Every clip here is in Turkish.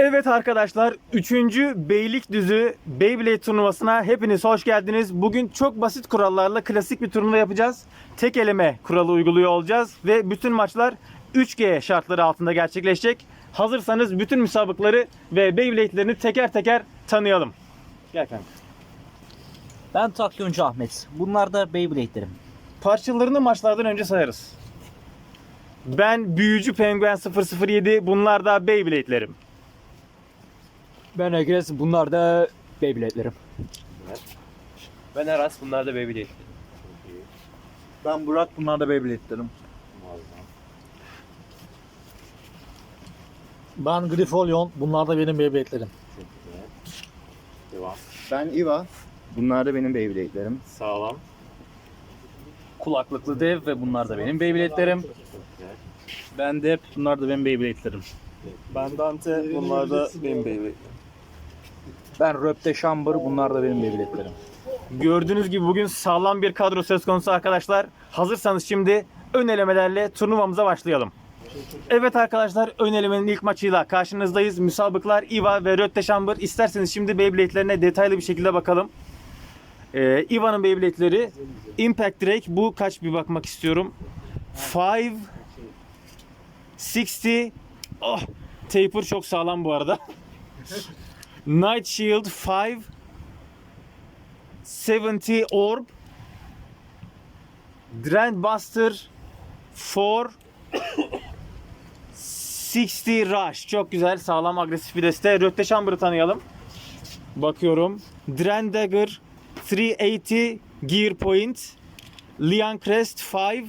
Evet arkadaşlar 3. Beylikdüzü Beyblade turnuvasına hepiniz hoş geldiniz. Bugün çok basit kurallarla klasik bir turnuva yapacağız. Tek eleme kuralı uyguluyor olacağız ve bütün maçlar 3G şartları altında gerçekleşecek. Hazırsanız bütün müsabıkları ve Beyblade'lerini teker teker tanıyalım. Gel kanka. Ben Takyoncu Ahmet. Bunlar da Beyblade'lerim. Parçalarını maçlardan önce sayarız. Ben Büyücü Penguen 007 bunlar da Beyblade'lerim. Ben Egres, bunlar da Beyblade'lerim. Ben Aras, bunlar da Beyblade. Ben Burak, bunlar da Beyblade'lerim. Ben Grifolyon, bunlar da benim Beyblade'lerim. Ben Iva. Bunlar da benim Beyblade'lerim. Sağlam. Kulaklıklı dev ve bunlar da benim Beyblade'lerim. Ben Dep, bunlar da benim Beyblade'lerim. Ben Dante, bunlar da benim Beyblade. Ben Röpte Şambır, bunlar da benim Beyblade'lerim. Gördüğünüz gibi bugün sağlam bir kadro söz konusu arkadaşlar. Hazırsanız şimdi ön elemelerle turnuvamıza başlayalım. Evet arkadaşlar ön elemenin ilk maçıyla karşınızdayız. Müsabıklar Iva ve Rötteşambır. İsterseniz şimdi Beyblade'lerine detaylı bir şekilde bakalım. Ee, Iva'nın Beyblade'leri Impact Drake bu kaç bir bakmak istiyorum. 5 60 Oh, taper çok sağlam bu arada. Night Shield 5 70 Orb Grand Buster 4 60 Rush. Çok güzel sağlam agresif bir deste. Rötte tanıyalım. Bakıyorum. Dren Dagger 380 Gear Point Lian Crest 5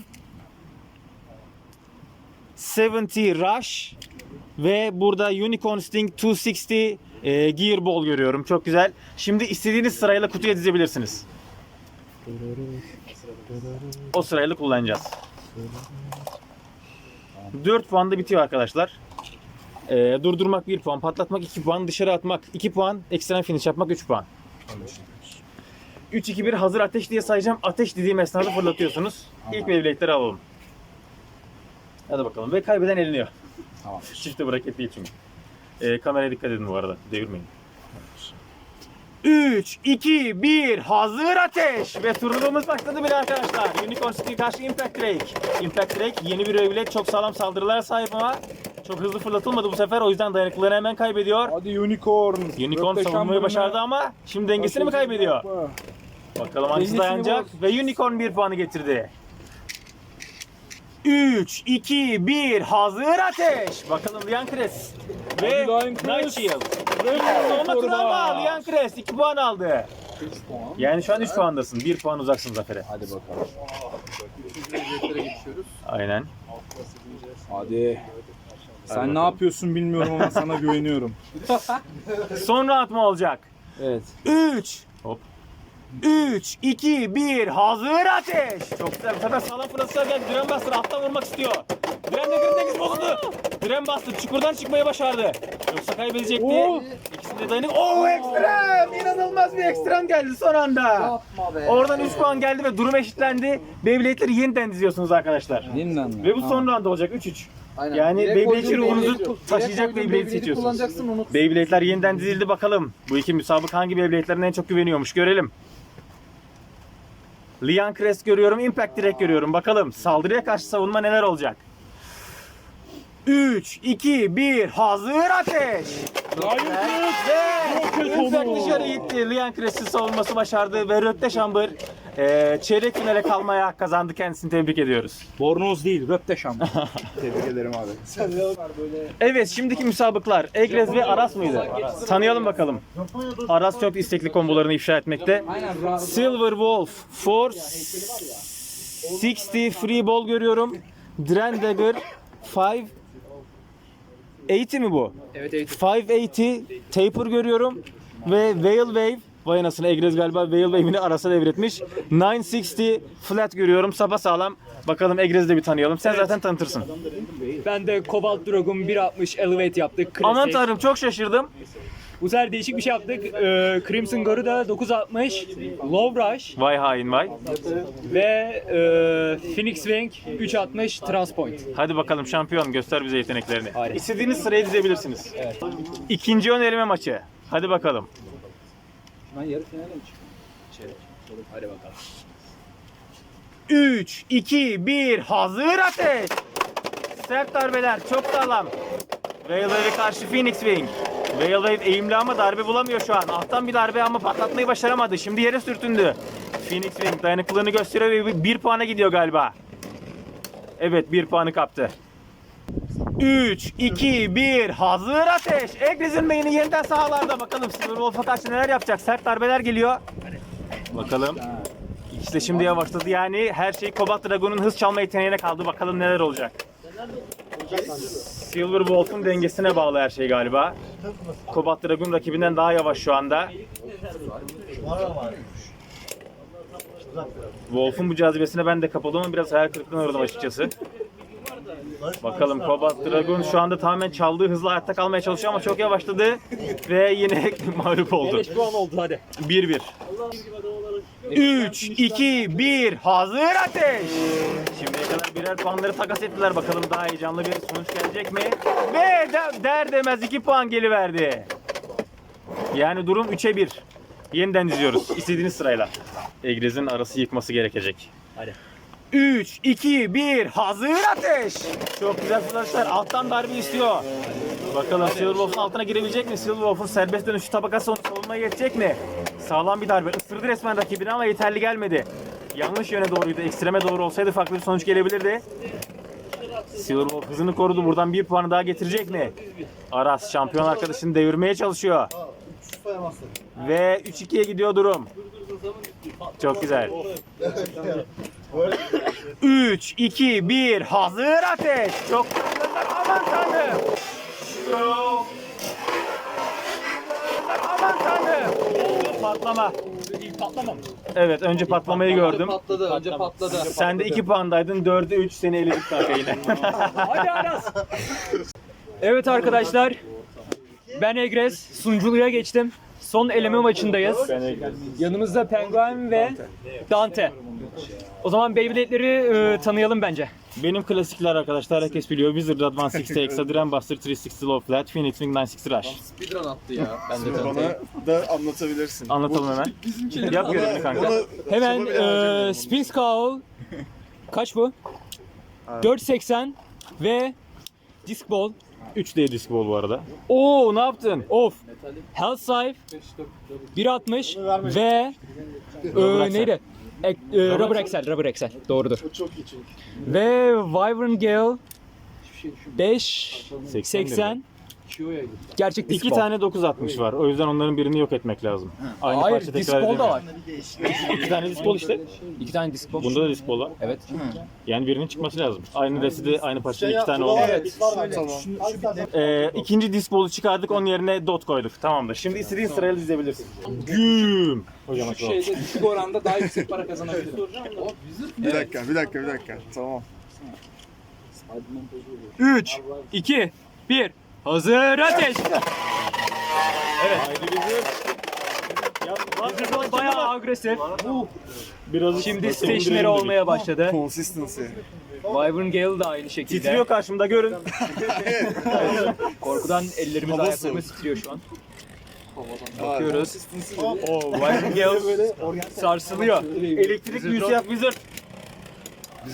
70 Rush. Ve burada Unicorn Sting 260 e, Gear Ball görüyorum. Çok güzel. Şimdi istediğiniz sırayla kutuya dizebilirsiniz. O sırayla kullanacağız. 4 puanda bitiyor arkadaşlar. E, durdurmak 1 puan, patlatmak 2 puan, dışarı atmak 2 puan, ekstrem finish yapmak 3 puan. 3 2 1 hazır ateş diye sayacağım. Ateş dediğim esnada fırlatıyorsunuz. İlk Beyblade'leri alalım. Hadi bakalım. Ve kaybeden eleniyor. Tamam. Çifte braket değil çünkü. Ee, kameraya dikkat edin bu arada. Devirmeyin. 3, 2, 1, hazır ateş! Ve turnuvamız başladı bile arkadaşlar. Unicorn City karşı Impact Drake. Impact Drake yeni bir Beyblade çok sağlam saldırılara sahip ama çok hızlı fırlatılmadı bu sefer. O yüzden dayanıklılığını hemen kaybediyor. Hadi Unicorn. Unicorn savunmayı başardı ama şimdi dengesini mi kaybediyor? Bakalım hangisi dayanacak. Ve Unicorn bir puanı getirdi. 3, 2, 1, hazır ateş. Bakalım Lian Cres. Ve Lian Night Crest. Shield. Savunma turu ama Lian Cres 2 puan aldı. Yani şu an 3 puandasın. 1 puan uzaksın zafere. Hadi bakalım. Aynen. Hadi. Sen ne yapıyorsun bilmiyorum ama sana güveniyorum. Son round mu olacak? Evet. 3 Hop. 3, 2, 1, hazır ateş. Çok güzel. Bu sefer sağlam fırlatışlar geldi. Diren Bastır alttan vurmak istiyor. Diren Dagger'ın dengesi bozuldu. Diren Bastır çukurdan çıkmayı başardı. Yoksa kaybedecekti. Oo. İkisi de dayanık. Oo ekstrem! İnanılmaz bir ekstrem geldi son anda. Oradan 3 puan geldi ve durum eşitlendi. Beyblade'leri yeniden diziyorsunuz arkadaşlar. Yeniden mi? Ve bu son round olacak 3-3. Yani Beyblade ruhunuzu taşıyacak Beyblade seçiyorsunuz. kullanacaksın unut. Beyblade'ler yeniden dizildi bakalım. Bu iki müsabık hangi Beyblade'lerine en çok güveniyormuş görelim. Lian Crest görüyorum, Impact direkt görüyorum. Bakalım saldırıya karşı savunma neler olacak? 3, 2, 1, hazır ateş! Ve Impact dışarı gitti. Lian Crest'in savunması başardı ve Röpte Şambır eee çeyrek finale kalmaya hak kazandı. Kendisini tebrik ediyoruz. Bornoz değil, Röpte Şambır. Tebrik ederim abi. Evet şimdiki müsabıklar Egrez ve Aras mıydı? Tanıyalım bakalım. Aras çok istekli kombolarını ifşa etmekte. Silver Wolf 4 60 free ball görüyorum. Dren Dagger 5 80 mi bu? Evet, evet. 580 Taper görüyorum ve Veil Wave Vay anasını Egrez galiba Veil Wave'ini Aras'a devretmiş. 960 flat görüyorum. Sapa sağlam. Bakalım Egrez'i de bir tanıyalım. Sen zaten tanıtırsın. Ben de Cobalt Dragon 1.60 Elevate yaptık. Klasik. Aman tanrım çok şaşırdım. Bu sefer değişik bir şey yaptık. Ee, Crimson Garuda 960, Low Rush Vay hain vay. ve e, Phoenix Wing 360 Transpoint. Hadi bakalım şampiyon göster bize yeteneklerini. Aynen. İstediğiniz sıraya dizebilirsiniz. İkinci ön eleme maçı. Hadi bakalım. Hadi bakalım. 3, 2, 1, hazır ateş! Sert darbeler çok sağlam. Whalewave'e karşı Phoenix Wing. Whalewave eğimli ama darbe bulamıyor şu an. Alttan bir darbe ama patlatmayı başaramadı. Şimdi yere sürtündü. Phoenix Wing dayanıklılığını gösteriyor ve bir- puana gidiyor galiba. Evet bir puanı kaptı. 3, 2, 1, hazır ateş! Egriz'in beyni yeniden sahalarda. Bakalım Silverwolf'a karşı neler yapacak? Sert darbeler geliyor. Bakalım. İşte şimdi yavaşladı yani her şey Cobalt Dragon'un hız çalma yeteneğine kaldı. Bakalım neler olacak. Silver Wolf'un dengesine bağlı her şey galiba. Cobalt Dragon rakibinden daha yavaş şu anda. Wolf'un bu cazibesine ben de kapıldım ama biraz hayal kırıklığına uğradım açıkçası. Bakalım Cobalt Dragon şu anda tamamen çaldığı hızla hayatta kalmaya çalışıyor ama çok yavaşladı ve yine mağlup oldu. 5 puan oldu hadi. 1-1. 3, 2, 1, hazır ateş! Şimdiye kadar birer puanları takas ettiler. Bakalım daha heyecanlı bir sonuç gelecek mi? Ve de, der demez 2 puan geliverdi. Yani durum 3'e 1. Yeniden diziyoruz. İstediğiniz sırayla. Egrez'in arası yıkması gerekecek. Hadi. 3, 2, 1, hazır ateş! Çok güzel fırlatışlar. Alttan darbe istiyor. Bakalım Silverwolf'un altına girebilecek mi? Silverwolf'un serbest dönüşü tabakası onu savunmaya yetecek mi? Sağlam bir darbe. Isırdı resmen rakibini ama yeterli gelmedi. Yanlış yöne doğruydu. Ekstreme doğru olsaydı farklı bir sonuç gelebilirdi. Silverwolf hızını korudu. Buradan bir puanı daha getirecek mi? Aras şampiyon arkadaşını devirmeye çalışıyor. Ve 3-2'ye gidiyor durum. Çok güzel. 3, 2, 1, hazır ateş. Çok. Aman tanrım. Patlama. İlk patlama mı? Evet önce patlamayı gördüm. Patladı, önce patladı. Sen de 2 puandaydın. 4'e 3 seni eledik kanka yine. Hadi Aras. evet arkadaşlar. Ben Egres. Sunuculuğa geçtim. Son eleme maçındayız. Yanımızda Penguin ve Dante. O zaman Beyblade'leri e, tanıyalım bence. Benim klasikler arkadaşlar herkes biliyor. Wizard Advance 60 Hexa, Drum Buster 360 Low Flat, Phoenix Wing 960 Rush. Speedrun attı ya. Ben de Bana da anlatabilirsin. Anlatalım hemen. Yap görevini kanka. Hemen e, Spin Skull kaç bu? 480 ve Disc Ball. 3D disc ball bu arada. Oo ne yaptın? Of. Health Scythe 1.60 ve e, neydi? E, e, Rubber Excel, Rubber Excel. Doğrudur. Çok iyi çünkü. Ve Wyvern Gale 5 80 gerçek disc İki ball. tane 960 var. O yüzden onların birini yok etmek lazım. Aynı Hayır, parça tekrar ball da edemiyor. var. İki tane disc ball işte. İki tane disc ball. Bunda da disc ball var. Evet. Yani birinin çıkması lazım. Aynı residi aynı parçada iki tane oldu. Ee, ikinci disc ball'u çıkardık. Onun yerine dot koyduk. Tamamdır. Şimdi istediğin sırayla dizebilirsin. Güm. Hocam Şu şeyde düşük oranda daha yüksek para kazanabilir. Bir dakika, bir dakika, bir dakika. Tamam. 3 2 1 Hazır ateş. Ya, Wizard bayağı agresif. Biraz Şimdi stationary olmaya başladı. Consistency. Wyvern Gale da aynı şekilde. Titriyor karşımda görün. Korkudan ellerimiz Hava ayaklarımız titriyor şu an. Bakıyoruz. Oo, Wyvern Gale Sarsılıyor. elektrik büyüsü yap Wizard.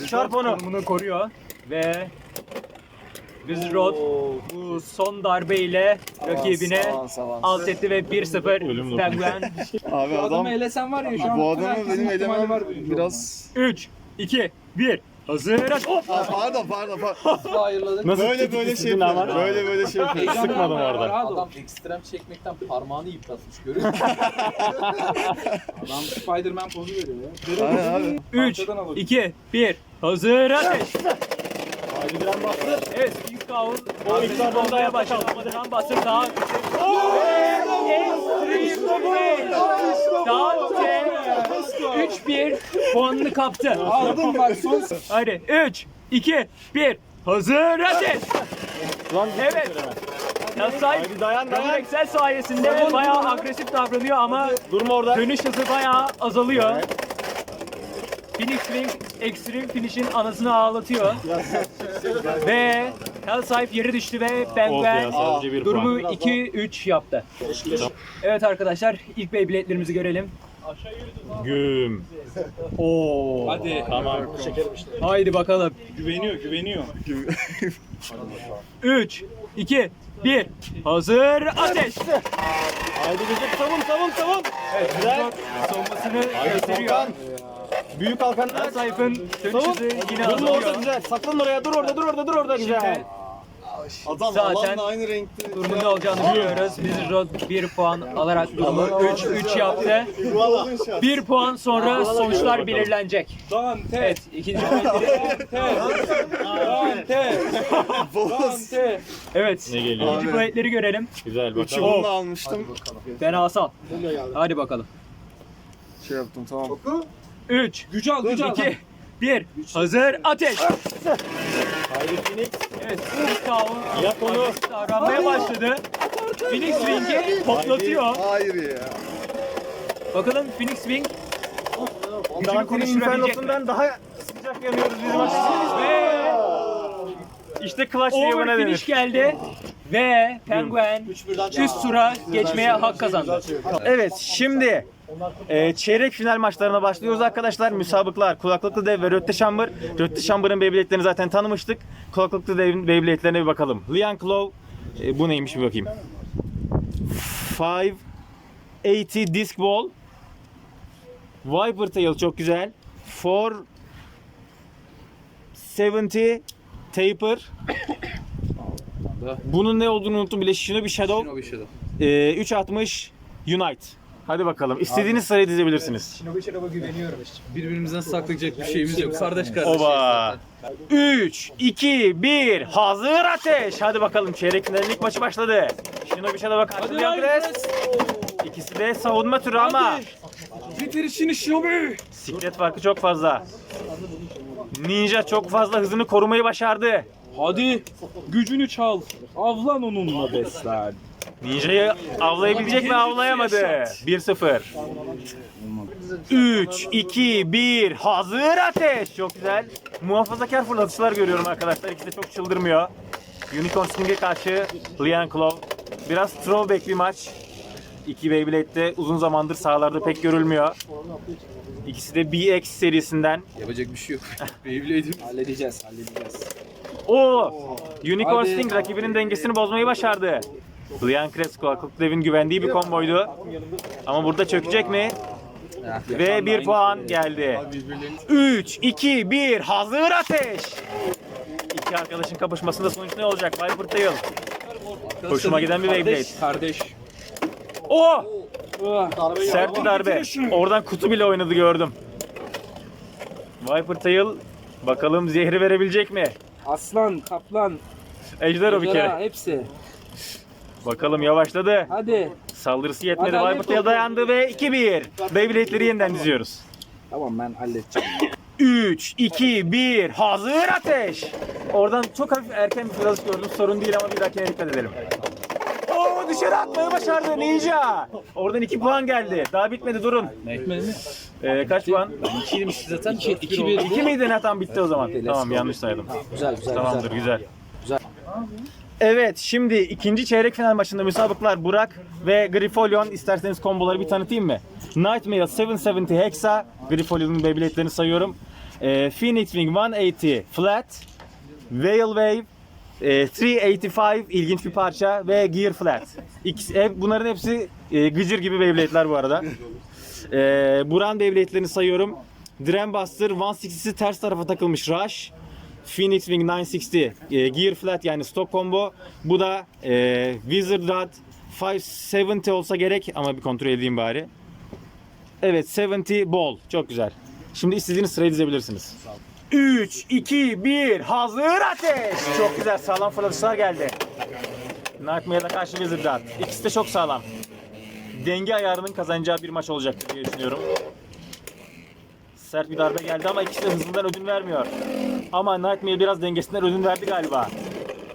Çarp onu. Konumunu koruyor ve Wizard bu son darbeyle rakibine Avans, avans. alt etti ve 1-0 Ölüm notu. Penguin. Abi adam, elesen var ya şu an. bu adamı benim elemem biraz... 3 2 1 Hazır ateş. Of! Aa, pardon, pardon, pardon. ayırladık. Nasıl Böyle titredi böyle şey sizin ama? yapıyor. Böyle böyle şey yapıyor. Sıkmadım orada. Adam ekstrem çekmekten parmağını yıpratmış görüyor musun? Adam Spider-Man pozu veriyor ya. Aynen abi. 3 2 1 Hazır ateş. Haydi bir an bastır. Evet, Spin Skull o ilk bombaya başladı. Amadan bastır daha. Extreme Dante 3-1 puanını kaptı. Aldım bak son Hadi 3 2 1 Hazır ateş. Lan Evet. Hellside Haydi dayan Double dayan. Excel sayesinde bayağı agresif davranıyor ama Durma orada. dönüş hızı bayağı azalıyor. Phoenix Wing Extreme Finish'in anasını ağlatıyor. ve Hellside yere düştü ve sadece bir durumu puan. 2-3 yaptı. Evet arkadaşlar ilk Beyblade'lerimizi görelim. Güm. Oo. Hadi. Tamam. Haydi bakalım. Güveniyor, güveniyor. 3, 2, 1. Hazır ateş. Haydi Gıcık savun savun savun. Evet, güzel. Savunmasını gösteriyor. Büyük. Hellside'ın dönüş Savun. hızı yine Durma orada azalıyor. güzel. Saklan oraya dur orada dur orada dur orada güzel. Şimdi Adam Zaten aynı renkte. durumun ne olacağını biliyoruz. Biz Rod 1 puan alarak durumu 3-3 yaptı. 1 puan sonra sonuçlar belirlenecek. Dante. Evet ikinci Beyblade'leri Dante. Dante. Evet. Ne geliyor? İkinci Beyblade'leri görelim. Güzel Üçü bakalım. bunu almıştım. Fenasal. Hadi bakalım. Şey yaptım tamam. 3, Gücü al, gücü al. 2, 1. Hazır ateş. Haydi Phoenix. Evet, Phoenix Town Yap onu. davranmaya başladı. Phoenix Wing'i toplatıyor. Hayır ya. Bakalım Phoenix Wing gücünü konuşturabilecek mi? daha sıcak yanıyoruz biz maçta. Ve İşte clutch diye buna over denir. finish geldi. Ve Penguin üst tura geçmeye hak kazandı. Evet şimdi e, çeyrek final maçlarına başlıyoruz arkadaşlar. Müsabıklar Kulaklıklı Dev ve Rötte Chamber. Rötte Chamber'ın Beyblade'lerini zaten tanımıştık. Kulaklıklı Dev'in Beyblade'lerine bir bakalım. Lian Claw e, bu neymiş bir bakayım. 580 Disc Ball Viper Tail çok güzel. 470 Taper Bunun ne olduğunu unuttum bile. Shinobi Shadow Shinobi Shadow. ee, 360 Unite. Hadi bakalım. İstediğiniz sırayı dizebilirsiniz. Birbirimizden saklayacak bir şeyimiz yok. Kardeş kardeş. Oba. 3, 2, 1. Hazır ateş. Hadi bakalım çeyrek finalin ilk maçı başladı. Shinobi Shadow'a karşı Crest. İkisi de savunma türü ama Bitir işini Shinobi. siklet farkı çok fazla. Ninja çok fazla hızını korumayı başardı. Hadi gücünü çal. Avlan onunla beslen. Ninja'yı avlayabilecek mi? Avlayamadı. 1-0. 3, 2, 1. Hazır ateş. Çok güzel. Muhafazakar fırlatışlar görüyorum arkadaşlar. İkisi de çok çıldırmıyor. Unicorn Sting'e karşı Lian Claw. Biraz throwback bir maç. İki Beyblade'de uzun zamandır sahalarda pek görülmüyor. İkisi de BX serisinden. Yapacak bir şey yok. Beyblade'im. Halledeceğiz, halledeceğiz. O Unicorn Hadi. Sting rakibinin dengesini bozmayı başardı. Lian Cresco, Akıl Dev'in güvendiği bir komboydu. Ama burada çökecek mi? Ve bir puan geldi. 3, 2, 1, hazır ateş! İki arkadaşın kapışmasında sonuç ne olacak? Viper Tail. Hoşuma giden bir Beyblade. Kardeş. Oh! Sert bir darbe. Oradan kutu bile oynadı gördüm. Viper Tail bakalım zehri verebilecek mi? Aslan, kaplan, Ejder o bir ejderha, kere. hepsi. Bakalım yavaşladı. Hadi. Saldırısı yetmedi. Hadi. Tail dayandı ve 2-1. Beyblade'leri yeniden diziyoruz. Tamam ben halledeceğim. 3, 2, 1, hazır ateş! Oradan çok hafif erken bir fırlatış gördüm. Sorun değil ama bir dahakine dikkat edelim. Oo dışarı atmayı başardı Ninja. Oradan 2 puan geldi. Daha bitmedi durun. Ekmedi mi? Ee, kaç puan? 2'ymiş zaten. 2 2 2 miydi? Ne tam bitti o zaman. Tamam yanlış saydım. Güzel güzel Tamamdır güzel. Güzel. Evet şimdi ikinci çeyrek final maçında müsabıklar Burak ve Grifolion. İsterseniz komboları bir tanıtayım mı? Nightmare 770 Hexa. Grifolion'un Beyblade'lerini sayıyorum. Ee, Phoenix Wing 180 Flat. Whale Wave. e, 385 ilginç bir parça ve Gear Flat. İkisi, hep, bunların hepsi e, gıcır gibi Beyblade'ler bu arada. E, Buran Beyblade'lerini sayıyorum. Dram Buster 160'si ters tarafa takılmış Rush. Phoenix Wing 960 e, Gear Flat yani stock combo. Bu da e, Wizard Rod 570 olsa gerek ama bir kontrol edeyim bari. Evet 70 ball. Çok güzel. Şimdi istediğiniz sırayı dizebilirsiniz. 3, 2, 1 hazır ateş. Çok güzel sağlam fırlatışlar geldi. Nightmare'la karşı Wizard Rod. İkisi de çok sağlam. Denge ayarının kazanacağı bir maç olacaktır diye düşünüyorum. Sert bir darbe geldi ama ikisi de hızından ödün vermiyor. Ama Nightmare biraz dengesinden ödün verdi galiba.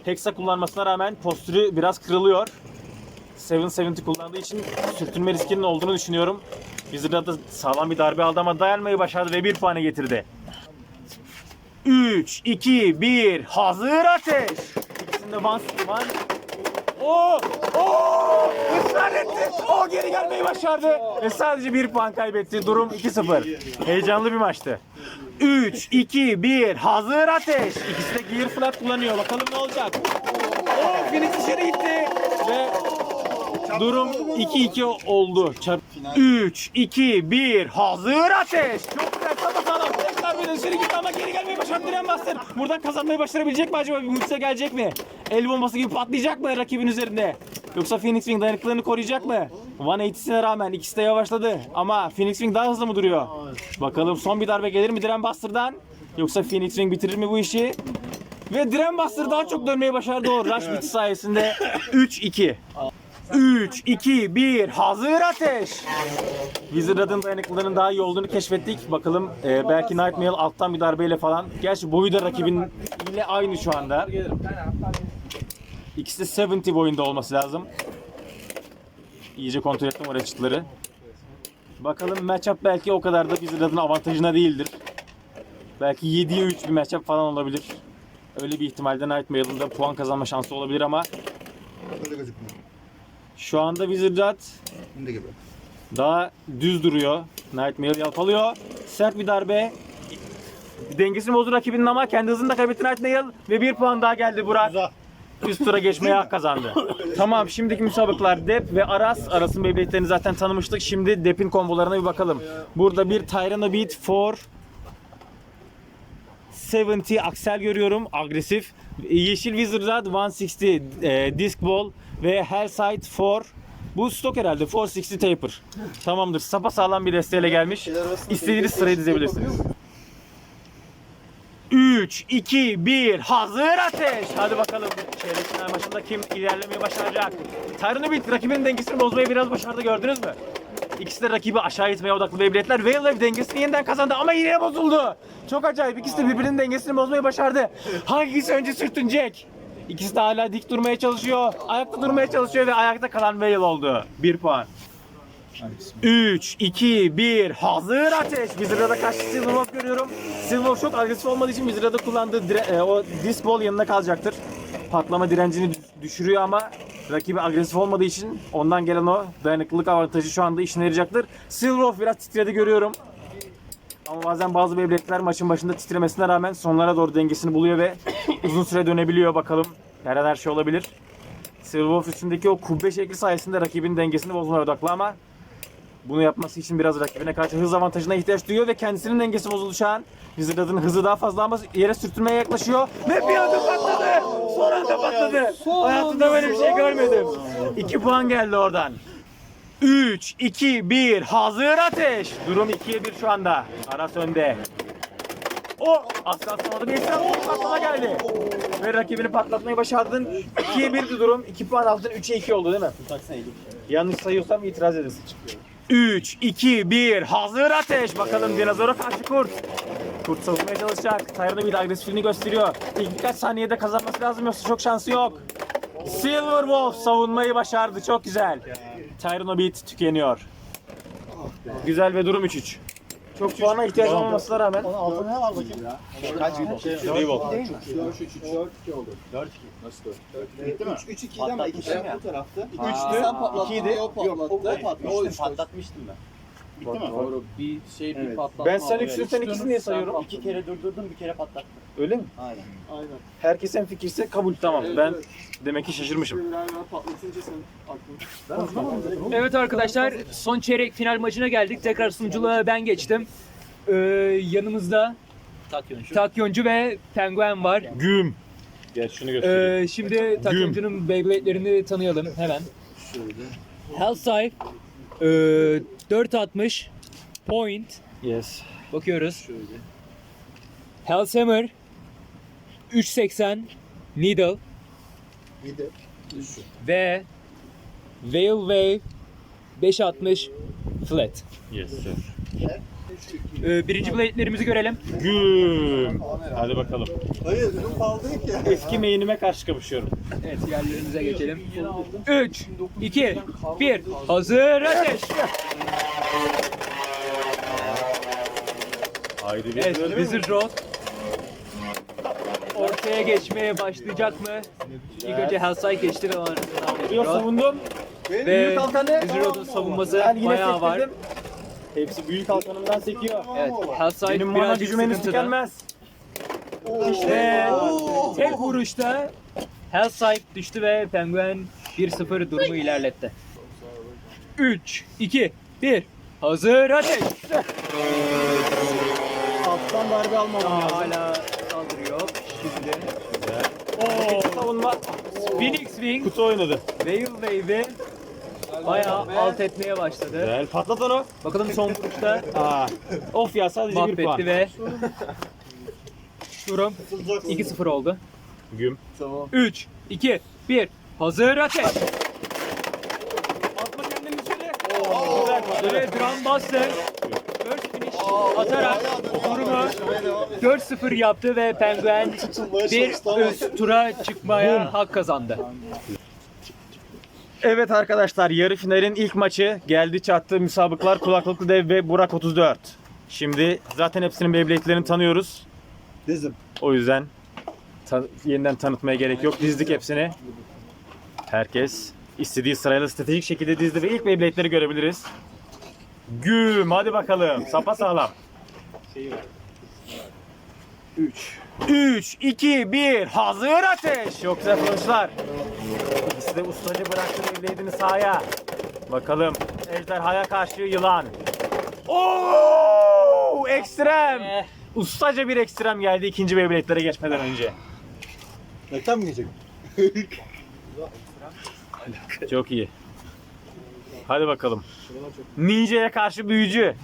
Hexa kullanmasına rağmen postürü biraz kırılıyor. 770 kullandığı için sürtünme riskinin olduğunu düşünüyorum. Wizard'a da sağlam bir darbe aldı ama dayanmayı başardı ve bir puanı getirdi. 3, 2, 1, hazır ateş! İkisinde one, one. Oo! Oo! Israr etti. O geri gelmeyi başardı. Ve sadece bir puan kaybetti. Durum 2-0. Heyecanlı bir maçtı. 3, 2, 1, hazır ateş. İkisi de gear flat kullanıyor. Bakalım ne olacak. Oo, Phoenix dışarı gitti. Ve durum 2-2 oldu. Çarp 3, 2, 1, hazır ateş. Çok güzel sapa sağlam. Tekrar bir dışarı gitti ama geri gelmeyi başardı Diren. Buradan kazanmayı başarabilecek mi acaba? Bir mucize gelecek mi? El bombası gibi patlayacak mı rakibin üzerinde? Yoksa Phoenix Wing dayanıklılığını koruyacak mı? 180'sine rağmen ikisi de yavaşladı. Ama Phoenix Wing daha hızlı mı duruyor? Bakalım son bir darbe gelir mi Diren Bastır'dan? Yoksa Phoenix Wing bitirir mi bu işi? Ve Diren Bastır daha çok dönmeyi başardı o rush biti sayesinde. 3-2. 3, 2, 1, hazır ateş. Wizard'ın dayanıklılığının daha iyi olduğunu keşfettik. Bakalım e, belki Nightmare alttan bir darbeyle falan. Gerçi boyu da rakibin ile aynı şu anda. İkisi de 70 boyunda olması lazım. İyice kontrol ettim o reçitleri. Bakalım matchup belki o kadar da Wizard'ın avantajına değildir. Belki 7'ye 3 bir matchup falan olabilir. Öyle bir ihtimalde Nightmare'ın da puan kazanma şansı olabilir ama Öyle gözükmüyor. Şu anda Wizard Şimdi gibi. daha düz duruyor. Nightmare yalpalıyor. Sert bir darbe. Dengesi bozdu rakibinin ama kendi hızını da kaybetti Nightmare ve bir puan daha geldi Burak. Üst tura geçmeye hak kazandı. tamam şimdiki müsabaklar Dep ve Aras. Aras'ın Beyblade'lerini zaten tanımıştık. Şimdi Dep'in kombolarına bir bakalım. Burada bir Tyrannobeat for 70 aksel görüyorum agresif. Yeşil Wizard'da 160 e, Disc Ball ve Hellside for bu stok herhalde 460 Taper. Tamamdır. Sapa sağlam bir desteğiyle gelmiş. İstediğiniz sırayı dizebilirsiniz. 3, 2, 1, hazır ateş. Hadi bakalım çeyrek final maçında kim ilerlemeyi başaracak? Tyrannobeat rakibinin dengesini bozmayı biraz başardı gördünüz mü? İkisi de rakibi aşağı itmeye odaklı Beyblade'ler. Veil'le dengesini yeniden kazandı ama yine bozuldu. Çok acayip. İkisi de birbirinin dengesini bozmayı başardı. Hangisi önce sürtünecek? İkisi de hala dik durmaya çalışıyor. Ayakta durmaya çalışıyor ve ayakta kalan Veil oldu. 1 puan. 3, 2, 1, hazır ateş. Wizard'da karşı Silverwolf görüyorum. Silverwolf çok agresif olmadığı için Wizard'da kullandığı dire- e, o disc ball yanında kalacaktır. Patlama direncini düş- düşürüyor ama rakibi agresif olmadığı için ondan gelen o dayanıklılık avantajı şu anda işine yarayacaktır. Silverwolf biraz titredi görüyorum. Ama bazen bazı Beyblade'ler maçın başında titremesine rağmen sonlara doğru dengesini buluyor ve uzun süre dönebiliyor bakalım. Her an her şey olabilir. Silverwolf üstündeki o kubbe şekli sayesinde rakibin dengesini bozmaya odaklı ama bunu yapması için biraz rakibine karşı hız avantajına ihtiyaç duyuyor ve kendisinin dengesi bozuldu şu an. Wizard'ın hızı daha fazla ama yere sürtünmeye yaklaşıyor ve bir anda patladı. Son anda patladı. Hayatımda böyle bir şey görmedim. 2 puan geldi oradan. 3, 2, 1, hazır ateş. Durum 2'ye 1 şu anda. Aras önde. O az kalsın bir ekran o patlama geldi. Ve rakibini patlatmayı başardın. 2'ye 1'di durum. 2 puan aldın. 3'e 2 oldu değil mi? Yanlış sayıyorsam itiraz edersin. 3, 2, 1, hazır ateş. Bakalım dinozora karşı kurt. Kurt savunmaya çalışacak. Tyrone bir de agresifliğini gösteriyor. İlk birkaç saniyede kazanması lazım yoksa çok şansı yok. Silverwolf savunmayı başardı. Çok güzel. Tyrannobeat tükeniyor. Güzel ve durum 3-3. Çok puana ihtiyaç olmamasına rağmen. Altına ne var bakayım? Revolt. Bitti mi? 3-2'den mi? 2 şey bu tarafta. 3'tü. Sen patlattın. 2'ydi. O patlattı. O patlattı. Patlatmıştım ben. Bitti mi? Doğru. Bir şey bir Evet. patlatma. Ben sen oldu. üçünü sen ikisini sayıyorum. İki kere durdurdum bir kere patlattım. Öyle mi? Aynen. Aynen. Herkes en fikirse kabul tamam. Evet, Ben evet. demek ki şaşırmışım. Birer birer patlatınca sen aklın. Evet arkadaşlar son çeyrek final maçına geldik. Tekrar sunuculuğa ben geçtim. Ee, yanımızda Takyoncu ve Penguen var. Güm. Gel şunu göstereyim. Ee, şimdi Takyoncu'nun Beyblade'lerini tanıyalım hemen. Hellside ee, 460 Point yes. bakıyoruz. Hellhammer 380 Needle Mide. ve Veil Wave 560 Flat. Yes sir. Ee, birinci blade'lerimizi görelim. Güm. Hadi bakalım. Hayır ürün pahalı değil ki. Eski main'ime karşı kapışıyorum. Evet yerlerimize geçelim. 3, 2, 1. Hazır ateş. Haydi bir Evet Wizard Road. Ortaya geçmeye başlayacak mı? İlk önce Hellside geçti ve Wizard Road. savundum. Ve Wizard Road'un savunması bayağı var. Hepsi büyük halkanımdan sekiyor. Evet Hellside Benim mana birazcık gücüm henüz sıkıntıda. tükenmez. Ve tek vuruşta Hellside düştü ve Penguin 1-0 durumu ilerletti. 3, 2, 1. Hazır ateş. Alttan darbe almam Aa, lazım. hala saldırıyor. Şimdi Oo. Savunma. Phoenix Wing Kutu oynadı. Wave Wave'i bayağı alt etmeye başladı. Güzel. Patlat onu. Bakalım son vuruşta Aa. Of ya sadece bir puan. mahvetti ve durum 2-0 oldu. Güm. 3, 2, 1. Hazır ateş. Atma kendini dışarı. Ve Drum Buster first finish atarak durumu 4-0 yaptı ve Penguin bir üst tura çıkmaya hak kazandı. Evet arkadaşlar yarı finalin ilk maçı geldi çattı müsabıklar kulaklıklı dev ve Burak 34. Şimdi zaten hepsinin Beyblade'lerini tanıyoruz. Dizim. O yüzden ta- yeniden tanıtmaya gerek yok. Dizdik hepsini. Herkes istediği sırayla stratejik şekilde dizdi ve ilk Beyblade'leri görebiliriz. Güm hadi bakalım sapa sağlam. 3 3 2 1 hazır ateş. Çok güzel sonuçlar. İkisi de ustaca bıraktı Beyblade'ini sahaya. Bakalım ejderhaya karşı yılan. Oo! Ekstrem. Eh, Ustaca bir ekstrem geldi ikinci Beyblade'lere geçmeden önce. Reklam mı yiyecek? Çok iyi. Hadi bakalım. Ninja'ya karşı büyücü.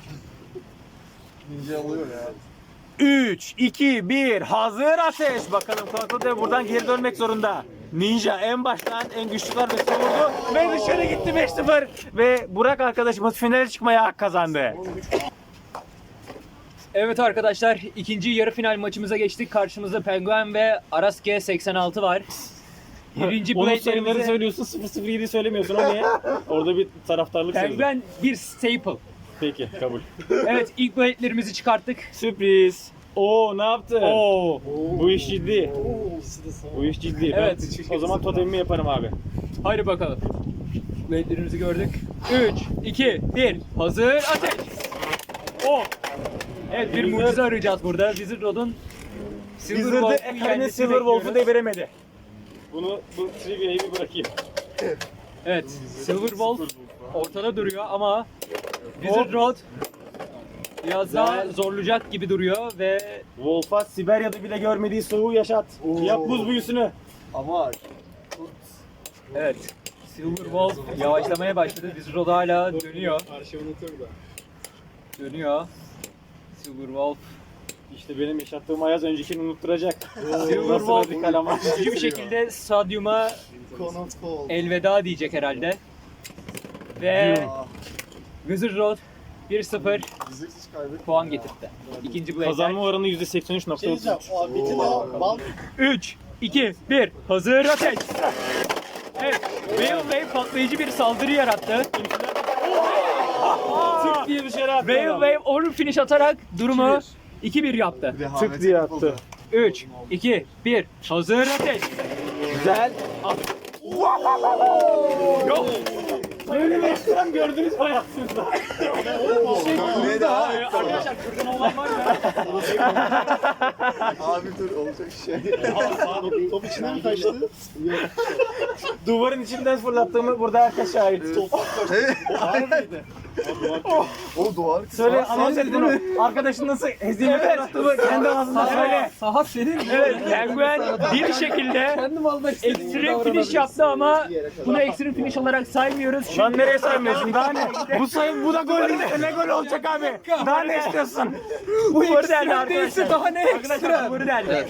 Ninja oluyor ya. 3, 2, 1, hazır ateş. Bakalım Kulaklı Dev buradan geri dönmek zorunda. Ninja en baştan en güçlü darbesi vurdu ve dışarı gitti 5-0. Ve Burak arkadaşımız finale çıkmaya hak kazandı. Evet arkadaşlar ikinci yarı final maçımıza geçtik. Karşımızda Penguin ve Aras G86 var. Birinci Onun sayıları blade'lerimizi söylüyorsun 007 söylemiyorsun o niye? Orada bir taraftarlık sezdim. Penguin bir staple. Peki kabul. Evet ilk blade'lerimizi çıkarttık. Sürpriz. Oo ne yaptın? Oo. Bu iş ciddi. Bu iş ciddi. Evet. Ben o zaman totemimi yaparım abi. Haydi bakalım. Blade'lerimizi gördük. 3, 2, 1. Hazır ateş. Oh. Evet bir mucize arayacağız burada. Wizard Rod'un Silver Wizard'ı Wolf'u Ekran'ın yenmesini Silver Wolf'u bekliyoruz. deviremedi. Bunu bu trivia'yı bir bırakayım. Evet Silver Wolf ortada duruyor ama Wizard Rod biraz daha zorlayacak gibi duruyor ve Wolf'a Siberya'da bile görmediği soğuğu yaşat. Yap buz büyüsünü. Ama evet Silver Wolf yavaşlamaya başladı. Wizard Rod hala dönüyor. Dönüyor. Silver Wolf İşte benim yaşattığım Ayaz öncekini unutturacak. Silver Nasıl Wolf radikal ama. üzücü bir şekilde stadyuma elveda diyecek herhalde. Ve Wizard Road 1-0 Fiziksiz kaybet. puan getirdi. İkinci Blade'ler. Kazanma oranı Şey diyeceğim. %83.33. O o. Bal 3, 2, 1. Hazır ateş. Evet. Wave Wave patlayıcı bir saldırı yarattı. Tık diye dışarı attı. Wave adam. Wave orun finish atarak durumu 2-1 yaptı. Tık diye attı. 3, 2, 1. Hazır ateş. Güzel. Yok. Böyle bir ekstrem gördünüz mü hayatınızda? Arkadaşlar kırdım olan var mı? Abi dur olacak şey. Top içine mi kaçtı? Duvarın içinden fırlattığımı burada herkes şahit. O duvar. Söyle anons et bunu. Arkadaşın nasıl hezimete uğrattığımı kendi ağzından söyle. Sahat senin. Evet, Penguin bir şekilde ekstrem finish yaptı ama bunu ekstrem finish olarak saymıyoruz. Çünkü Lan nereye saymıyorsun? Daha ne? Bu sayı bu da gol değil. Ne gol olacak abi? Daha ne istiyorsun? bu ekstrem değilse daha ne ekstrem? Bu deldi.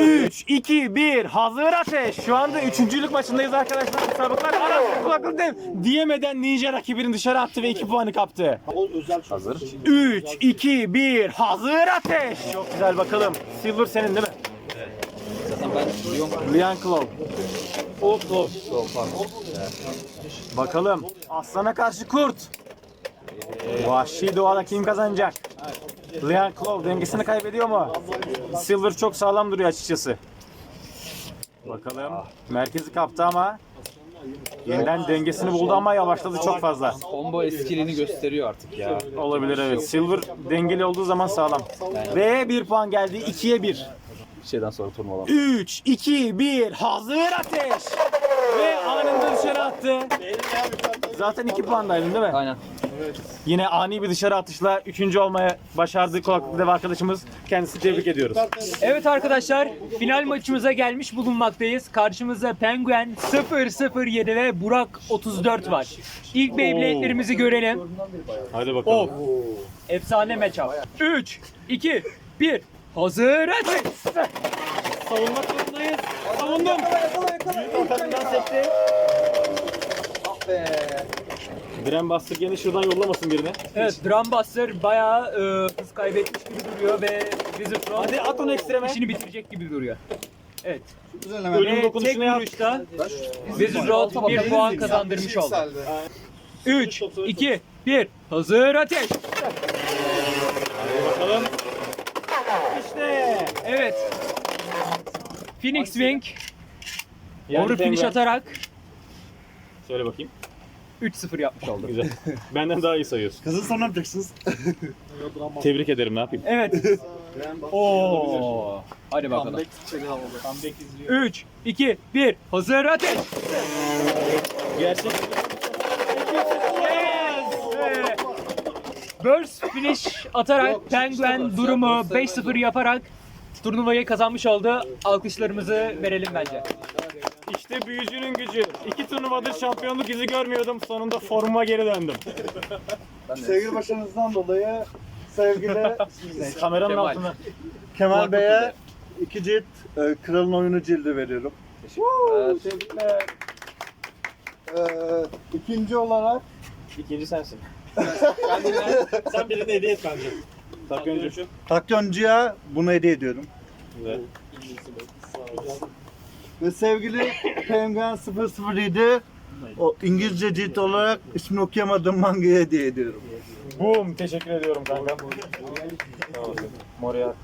3, 2, 1, hazır ateş. Şu anda üçüncülük maçındayız arkadaşlar. Sabıklar Aras kulaklık dev diyemeden Ninja rakibini dışarı attı ve 2 puan puanı kaptı. O özel çok. Hazır. 3, 2, 1, hazır ateş. Çok güzel bakalım. Silver senin değil mi? Zaten ben Lian Claw. Claw Claw pardon. Bakalım. Aslana karşı kurt. Vahşi doğada kim kazanacak? Lian Claw dengesini kaybediyor mu? Silver çok sağlam duruyor açıkçası. Bakalım. Merkezi kaptı ama yeniden dengesini buldu ama yavaşladı çok fazla. Combo eskiliğini gösteriyor artık ya. Olabilir evet. Silver dengeli olduğu zaman sağlam. Ve bir puan geldi. 2'ye 1. Bir şeyden sonra turnuvalar. 3, 2, 1, hazır ateş! Ve anında dışarı attı. Zaten 2 puandaydın değil mi? Aynen. Yine ani bir dışarı atışla 3. olmaya başardı kulaklık dev arkadaşımız. Kendisini tebrik ediyoruz. Evet arkadaşlar final maçımıza gelmiş bulunmaktayız. Karşımızda Penguin 007 ve Burak 34 var. İlk Beyblade'lerimizi görelim. Hadi bakalım. Efsane matchup. 3, 2, 1. Hazır ateş. Savunmak zorundayız. Savundum. Arkamdan sekti. Diren bastır gene şuradan yollamasın birini. Evet Drum Buster bayağı e, hız kaybetmiş gibi duruyor ve Wizard Rock Hadi at onu ekstreme. işini bitirecek gibi duruyor. Evet. Ölüm Ve tek dokunuşunu yap. vuruşta Wizard Rock 1 puan kazandırmış oldu. 3, 2, 1. Hazır ateş. Bakalım. İşte. Evet. Phoenix Wing Yani doğru finish atarak Söyle bakayım. 3-0 yapmış oldu. Güzel. Benden daha iyi sayıyorsun. Kızın sonra ne yapacaksınız? Tebrik ederim ne yapayım. Evet. Oo. Hadi bakalım. 3, 2, 1. Hazır ateş. Gerçek. Burst finish atarak Penguin durumu 5-0 yaparak turnuvayı kazanmış oldu. Alkışlarımızı verelim bence. İşte büyücünün gücü. İki turnuvadır şampiyonluk yüzü görmüyordum. Sonunda formuma geri döndüm. Sevgili başınızdan dolayı sevgili Kameranın Kemal. altında. Kemal Bey'e iki cilt e, kralın oyunu cildi veriyorum. Tebrikler. E, ikinci olarak İkinci sensin. Sen birini hediye et bence. Takıncı. Takyoncu'ya bunu hediye ediyorum. Güzel. Ve sevgili Penguin 007 o İngilizce cilt olarak ismini okuyamadığım mangayı hediye ediyorum. Boom. Teşekkür ediyorum kanka. Moriarty.